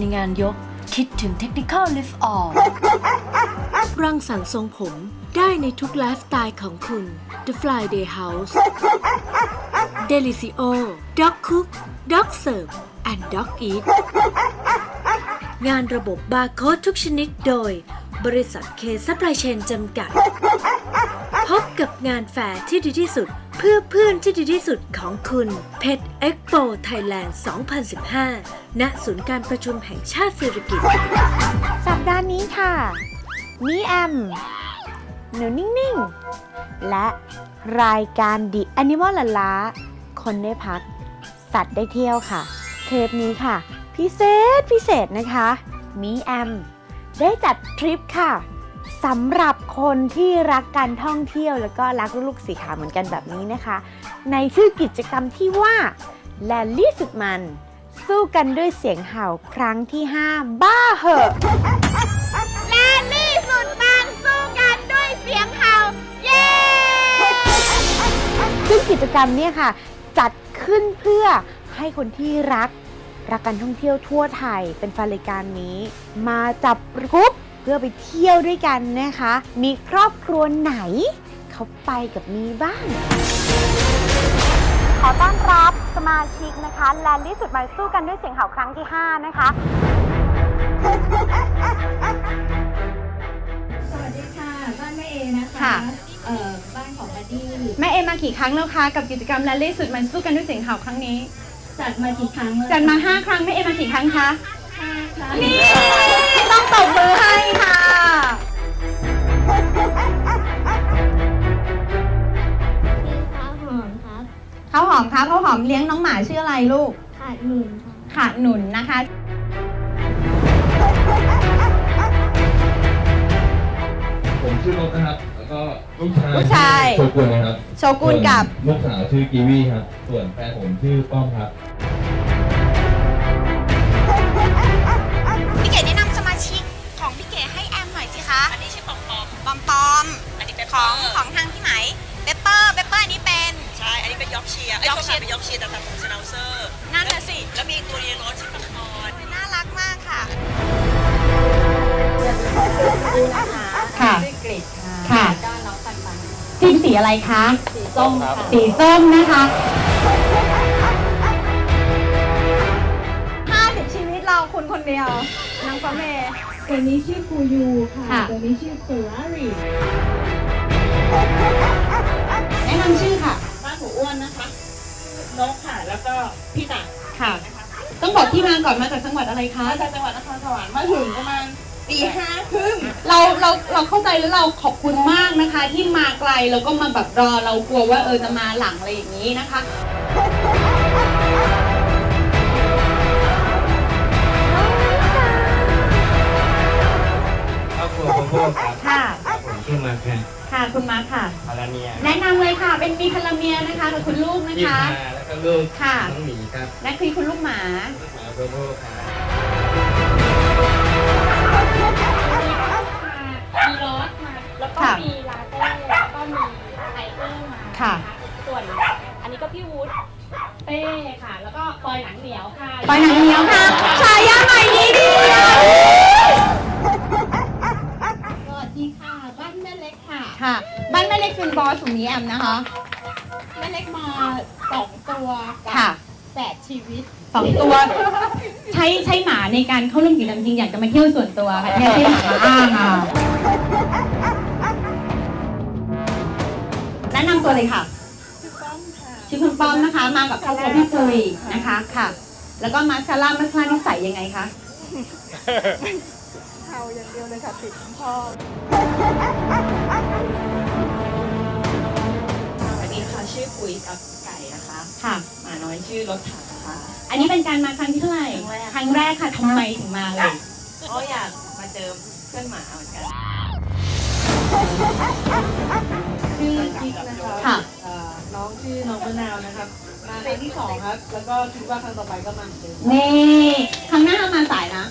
ในงานยก คิดถึง Technical Lift Off รังสรรค์ทรงผมได้ในทุกไลฟ์สไตล์ของคุณ The Friday House Delicio Dog Cook Dog Serve and Dog Eat งานระบบบาร์โค้ดทุกชนิดโดย บริษัทเคซัพพลายเชนจำกัด บกับงานแฟร์ที่ดีที่สุด เพื่อเพื่อนที่ดีที่สุดของคุณเพชรเอ็กโปไทยแลนด์ 2015 ณ ศูนย์การประชุมแห่งชาติสิริกิติ์สัปดาห์นี้ค่ะ มีแอม หนูนิ่ง ๆ และรายการดิ Animal ละล้า คนได้พัก สัตว์ได้เที่ยวค่ะ เทปนี้ค่ะ พิเศษพิเศษนะคะ มีแอม ได้จัดทริปค่ะ สำหรับคนที่รักการท่องเที่ยว แล้วก็รักลูกๆสีขาวเหมือนกันแบบนี้นะคะ ในชื่อกิจกรรมที่ว่าแลลี่สุดมัน สู้กันด้วยเสียงเห่าครั้งที่ 5 บ้าเหอะแลลี่สุดมันสู้กันด้วยเสียงเห่าเย้ซึ่งกิจกรรมเนี่ยค่ะ จัดขึ้นเพื่อให้คนที่รัก รักการท่องเที่ยวทั่วไทยเป็นแฟนรายการนี้ มาจับกรุ๊ป เพื่อไปเที่ยวด้วยกันนะคะ มีครอบครัวไหน เขาไปกับมีบ้าง ขอต้อนรับสมาชิกนะคะแลนลี่สุดมันสู้กันด้วยเสียงเห่าครั้งที่ 5 นะคะ สวัสดีค่ะ บ้านแม่เอนะคะ ค่ะ เอ่อ บ้านของบัดดี้แม่เอมากี่ครั้งแล้วคะกับกิจกรรมแรลลี่สุดมันสู้กันด้วยเสียงเห่าครั้งนี้จัดมากี่ครั้งแล้วจัดมา5ครั้งแม่เอมากี่ครั้งคะ ห้าครั้งนี่ ต้องตบมือให้ค่ะคือข้าวหอมครับข้าวหอมคะข้าวหอมเลี้ยงน้องหมาชื่ออะไรลูก ขาดหนุนครับขาหนุนนะคะ ผมชื่อรถนะครับ แล้วก็ลูกชายลูกชาย โชกุนนะครับโชกุนกับ ส่วนลูกสาวชื่อกีวีครับ ส่วนแฟนผมชื่อป้อมครับ พี่เก๋แนะนำ ของของทางที่ไหนเปปเปอร์เปปเปอร์อันนี้เป็น ใช่ อันนี้เป็นยอกเชียร์ไอ้ยยยออร์กกเชีเชียยร์ร์เป็นยอกเชียร์แต่ตัดผมสไนเซอร์นั่นน่ะสิ แล้วมีอีกตัวเยโรสชื่อปังปอนน่ารักมากค่ะ ค่ะด้วยกรีดค่ะค่ะแล้วก็น้องปันปันทีมสีอะไรคะ สีส้มค่ะสีส้มนะคะ50ชีวิตเราคุณคนเดียวน้องปะเมตัวนี้ชื่อฟูยูค่ะค่ะ ตัวนี้ชื่อเฟอร์รารี่ แนะนำชื่อค่ะ บ้านหมูอ้วนนะคะนกค่ะ แล้วก็พี่ตักค่ะต้องบอกที่มาก่อนมาจากจังหวัดอะไรคะ มาจากจังหวัดนครสวรรค์มาถึงประมาณตีห้าครึ่งเราเราเราเข้าใจแล้วเราขอบคุณมากนะคะ ที่มาไกลแล้วก็มาแบบรอเรากลัวว่าเออจะมาหลังอะไรอย่างนี้นะคะ ครอบครัวโกโก้ครับค่ะ ครับผมชื่อมาแคน ค่ะคุณมาร์คค่ะ พาราเนียแนะนำเลยค่ะ เป็นมีพลเมียนะคะกับคุณลูกนะยี่คะ ห้าแล้วก็ลูกค่ะ น้องหมีครับและคือคุณลูกหมา ลูกหมาโกโก้ครับมีรสมาแล้วก็ค่ะมีลาเต้แล้วก็มีไทเกอร์มาค่ะ ส่วนอันนี้ก็พี่วุฒิเป้ค่ะ แล้วก็ปอยหนังเหนียวค่ะปอยหนังเหนียวค่ะฉายาใหม่นี้ดีสวัสดีค่ะบ้านแม่ เล็กค่ะ ค่ะ บ้านแม่เล็กเป็นบอสของนี้แอมนะคะ แม่เล็กมาสองตัวกัค่ะ แปดชีวิต สองตัว ใช้ใช้หมาในการเข้าร่วมกิจกรรมจริงอยากจะมาเที่ยวส่วนตัวค่ะแค่ใช้หมาอ้างค่ะแนะนำตัวเลยค่ะชื่อป้อมค่ะ ชื่อคุณป้อมนะคะ มากับครอบครัวพี่ปุยนะคะค่ะ แล้วก็มาซาร่ามาซาร่านี่ใส่ยังไงคะ สวัสดีค่ะชื่อปุ๋ยกับไก่นะคะค่ะหมาน้อยชื่อรถถังค่ะอันนี้เป็นการมาครั้งที่เท่าไหร่ครั้งแรกค่ะทำไมถึงมาเลยโอ้อยากมาเจอเพื่อนหมาเหมือนกันชื่อกิ๊กนะคะค่ะเอ่อน้องชื่อน้องมะนาวนะครับมาครั้งที่สองครับ แล้วก็คิดว่าครั้งต่อไปก็มาเหมือนเดิมนี่ครั้งหน้ามาสายนะ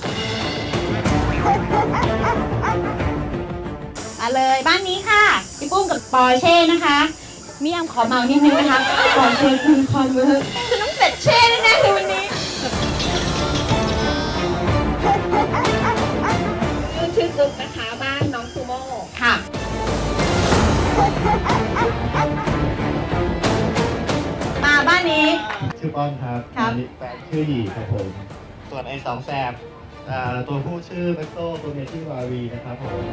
เลยบ้านนี้ค่ะพี่ปุ้มกับปอร์เช่นะคะมีแอมขอเมานิดนึงนะคะปอร์เช่คุณคอนเวอร์คือต้องเสร็จเช่แน่ๆเลยวันนี้ชื่อจุ๊บนะคะบ้านน้องซูโม่ค่ะมาบ้านนี้ ชื่อป้อมครับครับ อันนี้แฟนชื่อหยีครับผม ส่วนไอ้สองแสบ อ่าตัวผู้ชื่อแม็กโซตัวเมียชื่อวาวีนะครับผม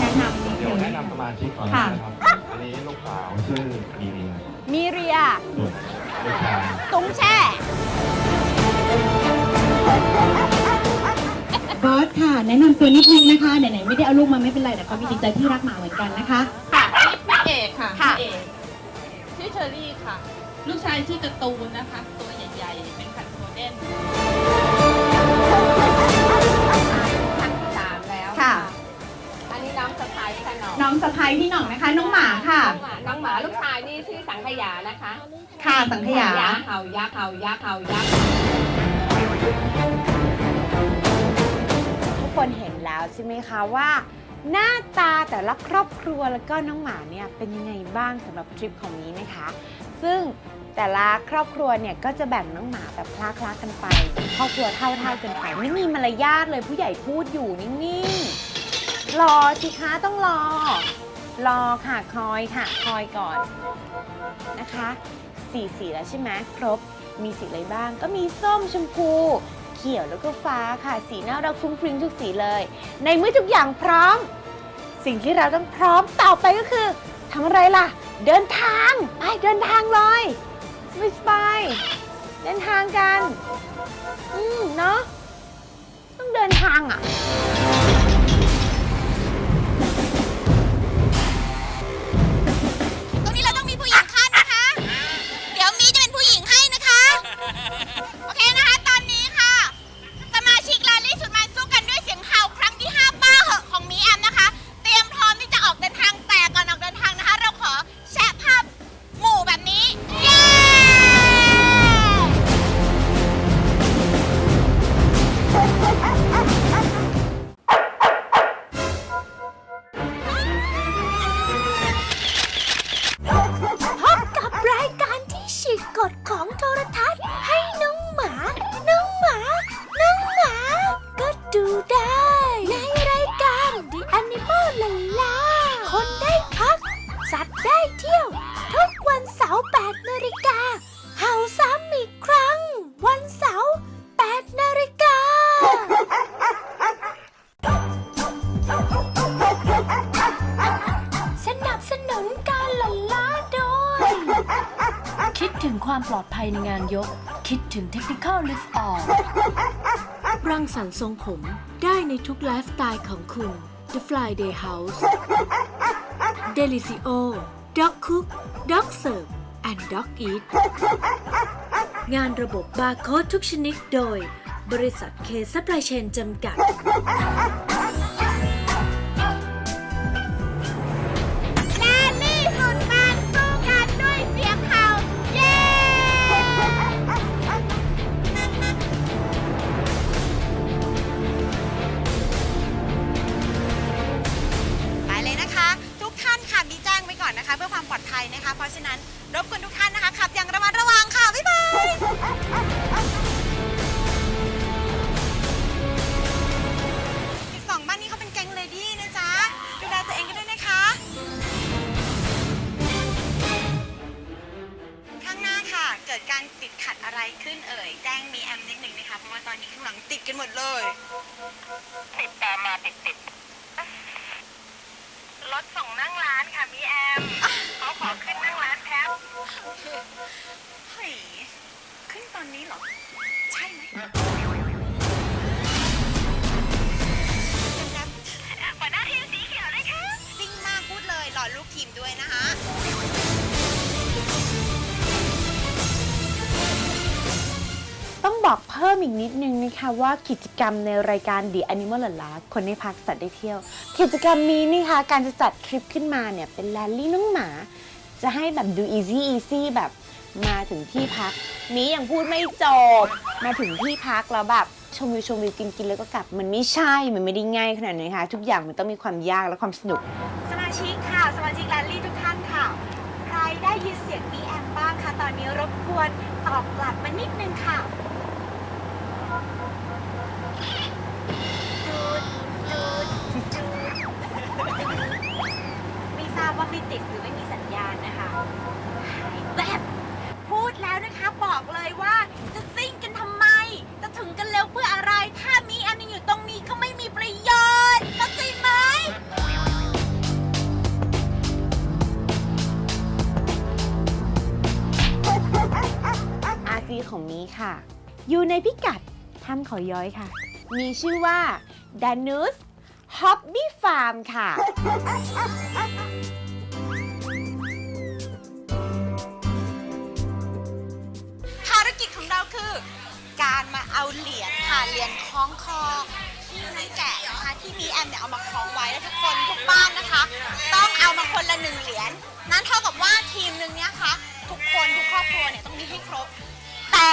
แนะนำนิดเดี๋ยวนึงแนะนำสมาชิกก่อนค่ะนะครับ อันนี้ลูกสาวชื่อมีเรียมีเรีย ส่วนลูกชายตุงแช่ บอสค่ะ แนะนำตัวนิดนึงนะคะไหนๆไม่ได้เอาลูกมาไม่เป็นไรแต่เขามีจิตใจที่รักหมาเหมือนกันนะคะค่ะพี่เอกค่ะค่ะ พี่เอกชื่อเชอรี่ค่ะ ลูกชายชื่อการ์ตูนนะคะ ตัว สามแล้วค่ะ อันนี้น้องสะพ้ายค่ะน้องน้องสะพ้ายพี่หน่องนะคะ น้องหมาค่ะ น้องหมาน้องหมาลูกชายนี่ชื่อสังขยานะคะค่ะสังขยา เห่ายักษ์เห่ายักษ์เห่ายักษ์ทุกคนเห็นแล้วใช่ไหมคะว่า หน้าตาแต่ละครอบครัวแล้วก็น้องหมาเนี่ยเป็นยังไงบ้างสำหรับทริปของนี้นะคะ ซึ่ง แต่ละครอบครัวเนี่ยก็จะแบ่งน้องหมาแบบคลาๆกันไป ครอบครัวเท่าๆกันไป ไม่มีมารยาทเลยผู้ใหญ่พูดอยู่นิ่งๆ รอสิคะต้องรอ รอค่ะคอยค่ะคอยก่อนนะคะสีสีแล้วใช่ไหมครบ มีสีอะไรบ้าง ก็มีส้มชมพู เขียวแล้วก็ฟ้าค่ะ สีน่ารักฟุ้งฟริ้งทุกสีเลย ในเมื่อทุกอย่างพร้อม สิ่งที่เราต้องพร้อมต่อไปก็คือทำอะไรล่ะ เดินทาง ไปเดินทางเลย วิสไปเดินทางกัน อืม เนาะต้องเดินทางอะ ถึง Technical Lift Off รังสรรค์ทรงผมได้ในทุกไลฟ์สไตล์ของคุณ The Friday House Delicio Dog Cook Dog Serve and Dog Eat งานระบบบาร์โค้ดทุกชนิดโดย บริษัทเคซัพพลายเชนจำกัดิดการติดขัดอะไรขึ้นเอ่ย แจ้งมีแอมนิดหนึ่งนะคะ เพราะว่าตอนนี้ข้างหลังติดกันหมดเลย ติดตามมาติดติดรถส่งนั่งร้านค่ะมีแอมเขาขอขึ้นนั่งร้านแท็บเฮ้ย ขึ้นตอนนี้เหรอ ใช่ไหมหัวหน้าทีมสีเขียวเลยค่ะซิ่งมากพูดเลยหล่อลูกทีมด้วยนะคะ้องบอกเพิ่มอีกนิดนึงนะคะว่ากิจกรรมในรายการ The Animal หลาคนให้พักสัตว์ได้เที่ยว กิจกรรมนี้นะคะการจะจัดทริปขึ้นมาเนี่ยเป็นแรลลี่น้องหมา จะให้แบบดู easy easy แบบมาถึงที่พักมียังพูดไม่จบ มาถึงที่พักแล้วแบบชมวิวชมวิวกินกินแล้วก็กลับ มันไม่ใช่ มันไม่ได้ง่ายขนาดนี้นค่ะทุกอย่างมันต้องมีความยากและความสนุก สมาชิกค่ะ สมาชิกแรลลี่ทุกท่านค่ะ ใครได้ยินเสียงบีแอมบ้างคะตอนนี้รบกวนตอบกลับมานิดนึงค่ะ ว่าไม่ติดหรือไม่มีสัญญาณนะคะหายแบบพูดแล้วนะคะบอกเลยว่าจะซิ่งกันทำไม จะถึงกันเร็วเพื่ออะไร ถ้ามีแอมยังอยู่ตรงนี้ก็ไม่มีประโยชน์เข้าใจไหมอาซีของมีค่ะ อยู่ในพิกัดถ้ำเขาย้อยค่ะ มีชื่อว่า Danus Hobby Farm ค่ะ การมาเอาเหรียญค่ะเหรียญคล้องคอที่น้แกะนะคะที่มีแอมเนี่ยเอามาคล้องไว้แล้วทุกคนทุกบ้านนะคะ ต้องเอามาคนละหนึ่งเหรียญนั่นเท่ากับว่าทีมหนึ่งเนี่ยคะทุกคนทุกครอบครัวเนี่ยต้องมีให้ครบแต่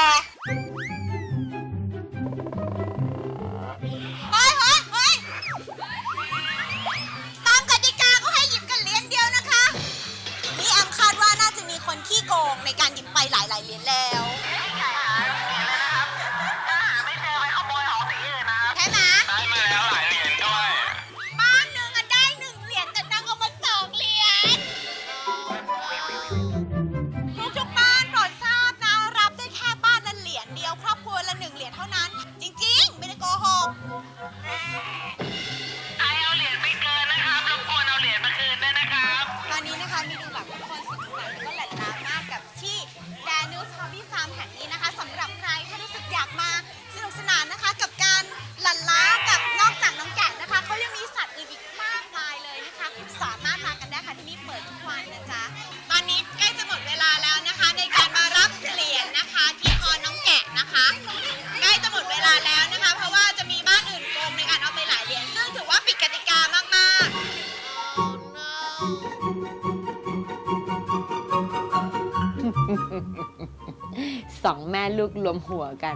ลูกรวมหัวกัน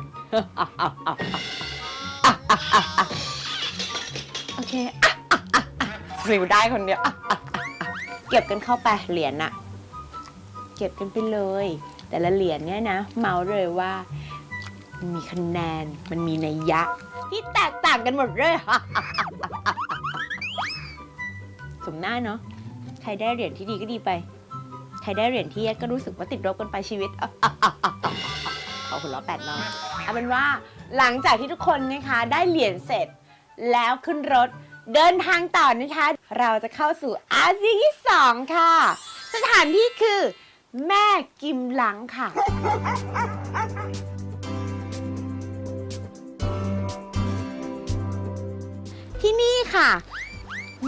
โอเคฟิวได้คนเดียว เก็บกันเข้าไปเหรียญน่ะ เก็บกันไปเลย แต่ละเหรียญเนี่ยนะ เมาเลยว่ามันมีคะแนนมันมีนัยยะ ที่แตกต่างกันหมดเลยสมหน้าเนาะใครได้เหรียญที่ดีก็ดีไป ใครได้เหรียญที่แย่ก็รู้สึกว่าติดลบกันไปชีวิต อหัวเราะแปดรอบเอาเป็นว่าหลังจากที่ทุกคนนะคะได้เหรียญเสร็จ แล้วขึ้นรถเดินทางต่อนะคะ เราจะเข้าสู่อาเซียนที่สองค่ะ สถานที่คือแม่กิมหลังค่ะ ที่นี่ค่ะ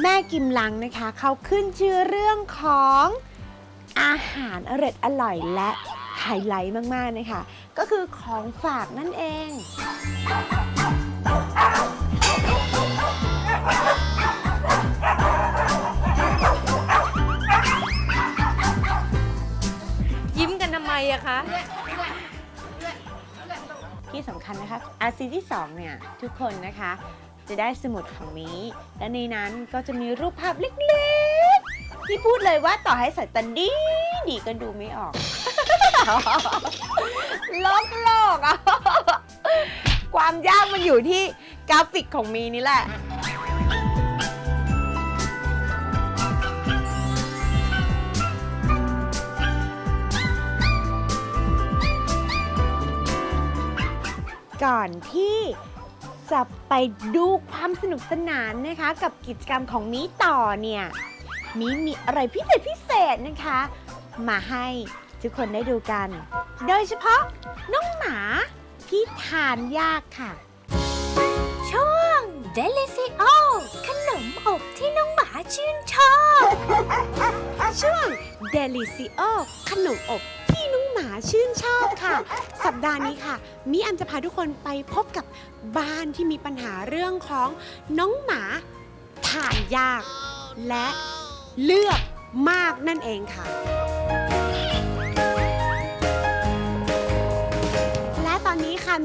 แม่กิมลังนะคะ เขาขึ้นชื่อเรื่องของอาหารอร่อยอร่อยและไฮไลท์มาก ๆ นะคะ ก็คือของฝากนั่นเอง ยิ้มกันทำไมอะคะ ที่สำคัญนะคะอาซีที่ 2 เนี่ย ทุกคนนะคะ จะได้สมุดของนี้ และในนั้นก็จะมีรูปภาพเล็กๆ ที่พูดเลยว่าต่อให้ใส่ตาดีดีก็ดูไม่ออก ลกโลกอะความยากมันอยู่ที่กราฟิกของมีนี่แหละ ก่อนที่จะไปดูความสนุกสนานนะคะ กับกิจกรรมของมีต่อเนี่ยมีมีอะไรพิเศษพิเศษนะคะ มาให้ ทุกคนได้ดูกัน โดยเฉพาะน้องหมาที่ทานยากค่ะ ช่วง Delicio ขนมอบที่น้องหมาชื่นชอบ ช่วง Delicio ขนมอบที่น้องหมาชื่นชอบค่ะ สัปดาห์นี้ค่ะมิแอมจะพาทุกคนไปพบกับบ้านที่มีปัญหาเรื่องของน้องหมาทานยาก และเลือกมากนั่นเองค่ะ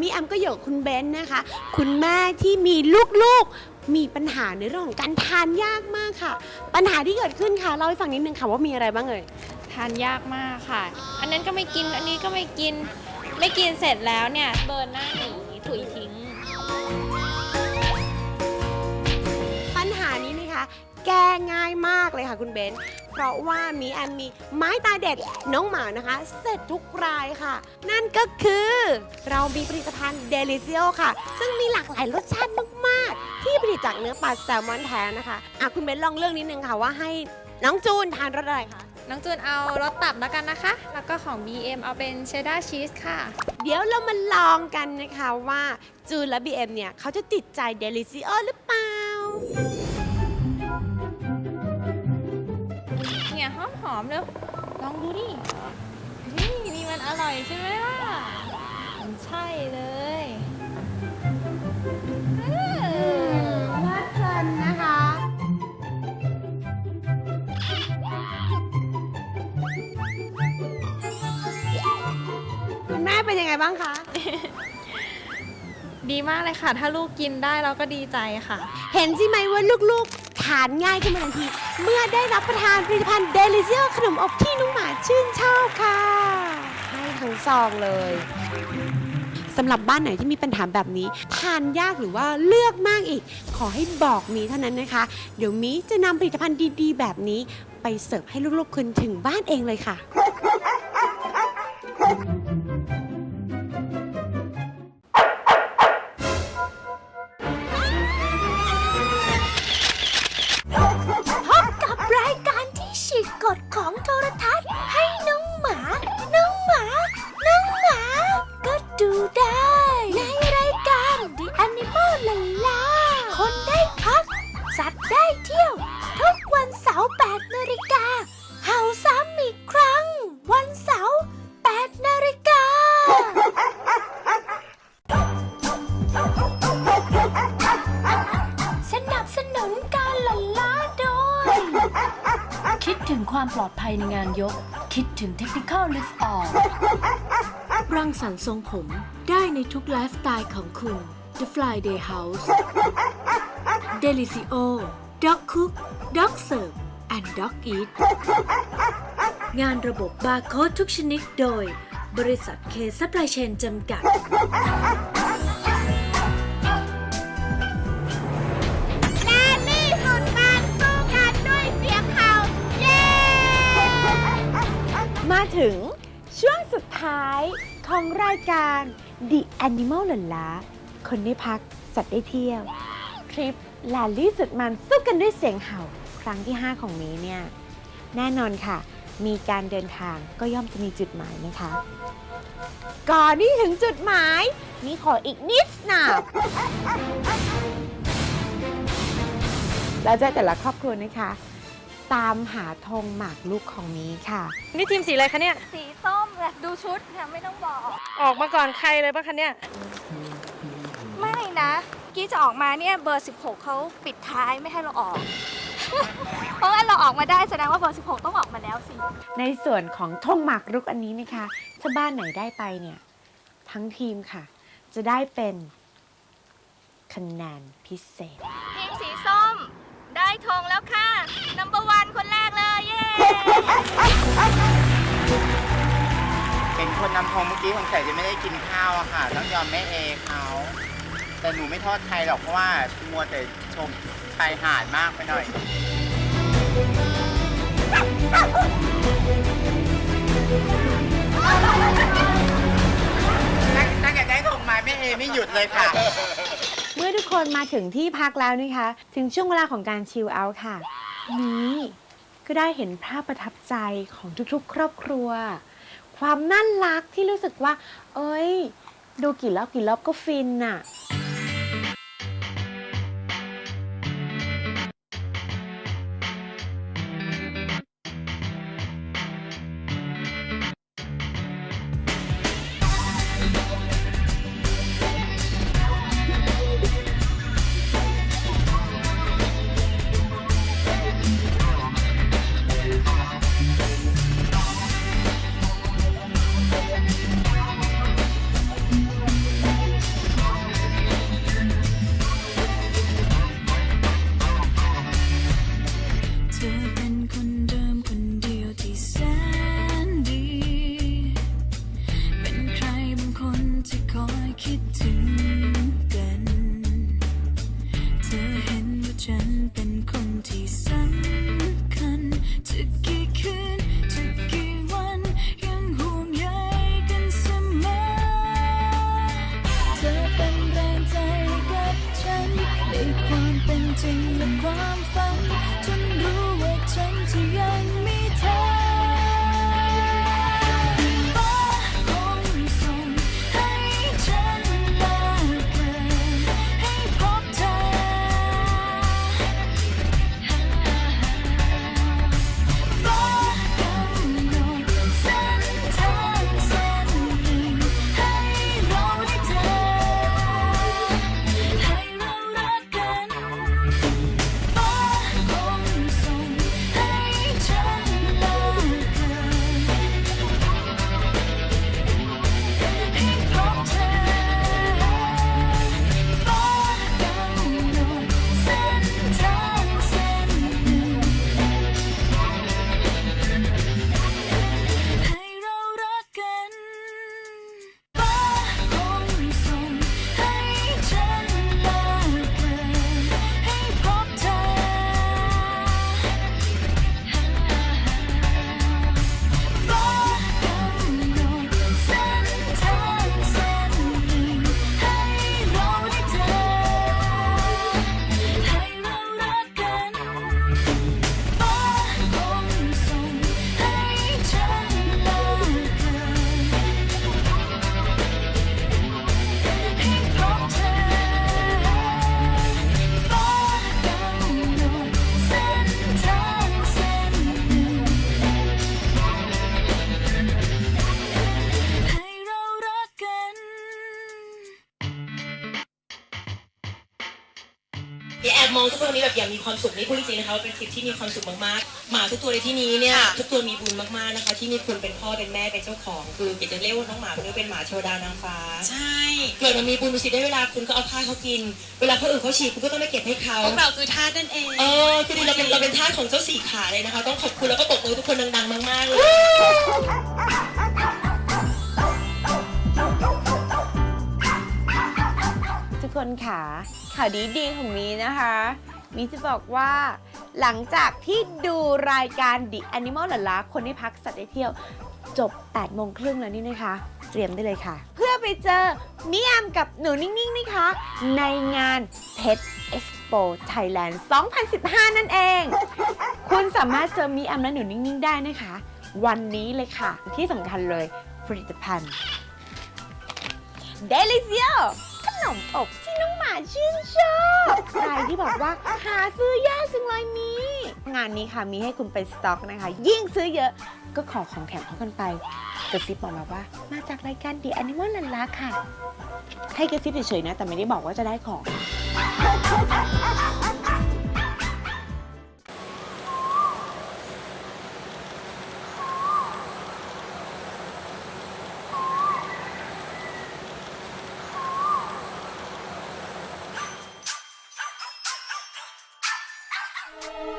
มิแอมก็อยู่กับคุณเบนซ์นะคะ คุณแม่ที่มีลูกๆ มีปัญหาในเรื่องของการทานยากมากค่ะ ปัญหาที่เกิดขึ้นค่ะเล่าให้ฟังนิดนึงค่ะว่ามีอะไรบ้างเอ่ย ทานยากมากค่ะ อันนั้นก็ไม่กิน อันนี้ก็ไม่กิน ไม่กินเสร็จแล้วเนี่ย เบิร์นหน้าหนีถุยทิ้ง ปัญหานี้นะคะ แก้ง่ายมากเลยค่ะคุณเบนซ์ เพราะว่ามีแอมมีไม้ตาเด็ดน้องหมานะคะ เสร็จทุกรายค่ะ นั่นก็คือเรามีผลิตภัณฑ์เดลิเซียค่ะ ซึ่งมีหลากหลายรสชาติมาก ๆ ที่ผลิตจากเนื้อปลาแซลมอนแท้นะคะอะคุณเบนซ์ลองเลือกนิดนึงค่ะว่าให้น้องจูนทานรสอะไรคะน้องจูนเอารสตับแล้วกันนะคะ แล้วก็ของ BM เอาเป็นเชดดาร์ชีสค่ะ เดี๋ยวเรามาลองกันนะคะว่าจูนและ BM เนี่ยเขาจะติดใจเดลิซิโอหรือเปล่า อมหอมๆเลยลองดูดินี่นี่มันอร่อยใช่ไหมล่ะมันใช่เลยเออมาเชิญนะคะคุณแม่เป็นยังไงบ้างคะ ดีมากเลยค่ะ ถ้าลูกกินได้เราก็ดีใจค่ะ เห็นใช่ไหมว่าลูกๆ ทานง่ายขึ้นมาทันที เมื่อได้รับประทานผลิตภัณฑ์เดลิเซียขนมอบที่น้องหมาชื่นชอบค่ะ ให้ทั้งซองเลยสำหรับบ้านไหนที่มีปัญหาแบบนี้ ทานยากหรือว่าเลือกมากอีก ขอให้บอกมีเท่านั้นนะคะ เดี๋ยวมีจะนำผลิตภัณฑ์ดีๆ แบบนี้ ไปเสิร์ฟให้ลูกๆคุณถึงบ้านเองเลยค่ะ ถึง Technical Lift Off รังสรรค์ทรงผมได้ในทุกไลฟ์สไตล์ของคุณ The Friday House Delicio Dog Cook Dog Serve and Dog Eat งานระบบบาร์โค้ดทุกชนิดโดย บริษัทเคซัพพลายเชนจำกัด ถึงช่วงสุดท้ายของรายการ The Animal หลันล้า คนได้พัก สัตว์ได้เที่ยว ทริปแลลี่สุดมันสู้กันด้วยเสียงเห่า ครั้งที่ 5 ของนี้เนี่ย แน่นอนค่ะ มีการเดินทางก็ย่อมจะมีจุดหมายนะคะ ก่อนที่ถึงจุดหมาย มีขออีกนิดหนาแล้วจะแต่ละครอบครัวนะคะ ตามหาธงหมากลูกของมีค่ะ นี่ทีมสีอะไรคะเนี่ย สีส้มเลยดูชุดค่ะไม่ต้องบอก ออกมาก่อนใครเลยปะคะเนี่ย ไม่นะกี้จะออกมาเนี่ยเบอร์ 16เขาปิดท้ายไม่ให้เราออก เพราะงั้นเราออกมาได้แสดงว่าเบอร์ 16 ต้องออกมาแล้วสิ ในส่วนของธงหมากรุกอันนี้นะคะถ้าบ้านไหนได้ไปเนี่ยทั้งทีมค่ะ จะได้เป็นคะแนนพิเศษ ทีมสีส้มได้ธงแล้วค่ะ นัมเบอร์วันคนแรกเลย เย้เห็นคนนำทองเมื่อกี้สงสัยจะไม่ได้กินข้าวอะค่ะ ต้องยอมแม่เอเขาแต่หนูไม่โทษใครหรอกเพราะว่ามัวแต่ชมชายหาดมากไปหน่อยตั้งแต่ได้ทงมาแม่เอไม่หยุดเลยค่ะ เมื่อทุกคนมาถึงที่พักแล้วนะคะ ถึงช่วงเวลาของการชิลเอาท์ค่ะ นี้ก็ได้เห็นภาพประทับใจของทุกๆ ครอบครัว ความน่ารักที่รู้สึกว่า เอ้ย ดูกี่รอบกี่รอบก็ฟินน่ะ แบบอย่างมีความสุขนี่พูดจริงๆนะคะว่าเป็นทริปที่มีความสุขมากๆหมาทุกตัวในที่นี้เนี่ยทุกตัวมีบุญมากๆนะคะ ที่มีคุณเป็นพ่อเป็นแม่เป็นเจ้าของ คืออยากจะเรียกว่าน้องหมาเรียกเป็นหมาเทวดานางฟ้า ใช่เกิดมามีบุญดูสิได้เวลาคุณก็เอาข้าวเขากิน เวลาเขาอื่นเขาฉี่คุณก็ต้องไปเก็บให้เขาพวกเราคือทาสนั่นเองเออคือเราเป็นเราเป็นทาสของเจ้าสี่ขาเลยนะคะ ต้องขอบคุณแล้วก็ตบมือทุกคนดังๆมากๆเลยทุกคนค่ะข่าวดีดีๆของมีนะคะ มีจะบอกว่า หลังจากที่ดูรายการ The Animal หลาลาคนที่พักสัตว์ได้เที่ยว จบ 8 โมงครึ่งแล้วนี่นะคะ เตรียมได้เลยค่ะ เพื่อไปเจอมิยามกับหนูนิ่งๆนะคะ ในงาน Pet Expo Thailand 2015 นั่นเอง คุณสามารถเจอมิยามและหนูนิ่งๆ ได้นะคะ วันนี้เลยค่ะ ที่สำคัญเลยผลิตภัณฑ์เมอบที่น้องหมาชื่นชอบใครที่บอกว่าหาซื้อยากจังเลยมี งานนี้ค่ะมีให้คุณไปสต็อกนะคะ ยิ่งซื้อเยอะก็ขอของแถมเขากันไปกระซิบบอกมาว่า มาจากรายการ The Animal ลันลาค่ะ ให้กระซิบเฉยๆนะ แต่ไม่ได้บอกว่าจะได้ของ you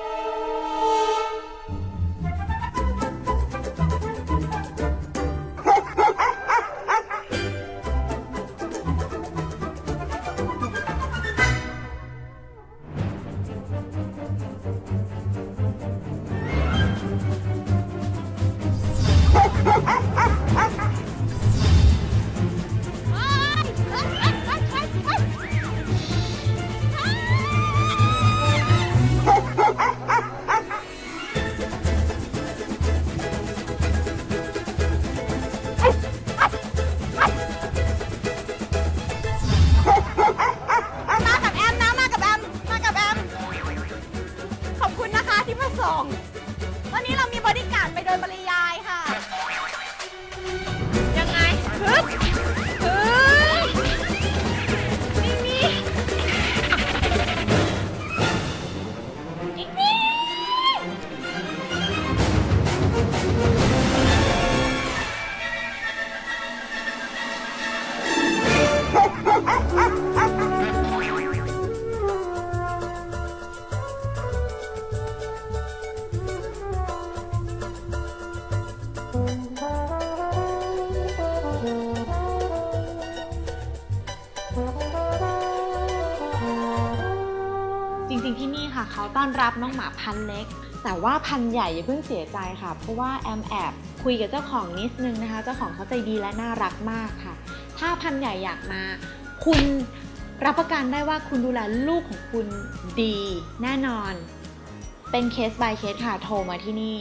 ว่าพันใหญ่อย่าเพิ่งเสียใจค่ะ เพราะว่าแอมแอบคุยกับเจ้าของนิดนึงนะคะ เจ้าของเขาใจดีและน่ารักมากค่ะ ถ้าพันใหญ่อยากมา คุณรับประกันได้ว่าคุณดูแลลูกของคุณดีแน่นอน เป็นเคส by เคสค่ะ โทรมาที่นี่